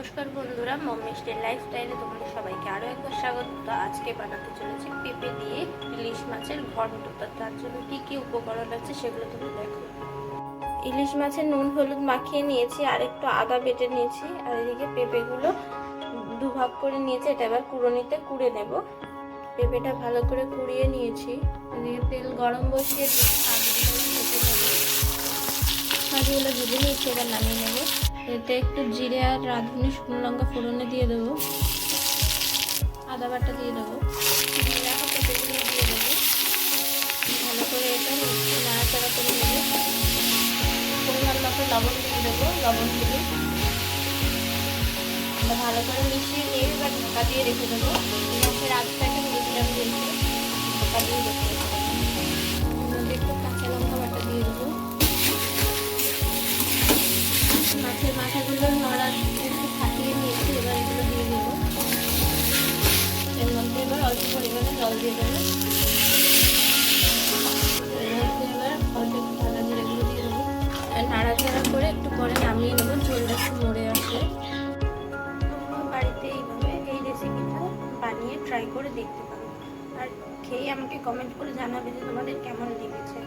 নমস্কার বন্ধুরা মম্মিস্টের লাইফস্টাইলে তোমাদের সবাইকে আরও একবার স্বাগত। তো আজকে বানাতে চলেছি পেঁপে দিয়ে ইলিশ মাছের ঘন্ট। তার জন্য কী কী উপকরণ আছে সেগুলো তুমি দেখো। ইলিশ মাছের নুন, হলুদ মাখিয়ে নিয়েছি, আর একটু আদা বেটে নিয়েছি, আর এদিকে পেঁপেগুলো দুভাগ করে নিয়েছি, এটা এবার কুড়োনিতে কুড়ে নেব। পেঁপেটা ভালো করে কুড়িয়ে নিয়েছি। এদিকে তেল গরম বসিয়ে ভেজে নেব। কাজুগুলো ভেজে নিয়েছি, এবার নামিয়ে নেব। এতে একটু জিরে আর রাঁধুনি শুকনো লঙ্কা ফোড়নে দিয়ে দেবো। আদা বাটা দিয়ে দেবো। পেঁপেগুলো দিয়ে দেবো। ভালো করে এটা করে নেব। পরিমাণ মতো দিয়ে দেবো, লবণ দিয়ে। ভালো করে মিশিয়ে নিয়ে এবার ঢাকা দিয়ে রেখে দেবো। মাছের এগুলো দিয়ে দেবো আর নাড়াচাড়া করে একটু পরে নামিয়ে নেব ঝোলটা একটু মরে আসলে বাড়িতে এইভাবে এই রেসিপিটা বানিয়ে ট্রাই করে দেখতে পারো আর খেয়ে আমাকে কমেন্ট করে জানাবে যে তোমাদের কেমন লেগেছে।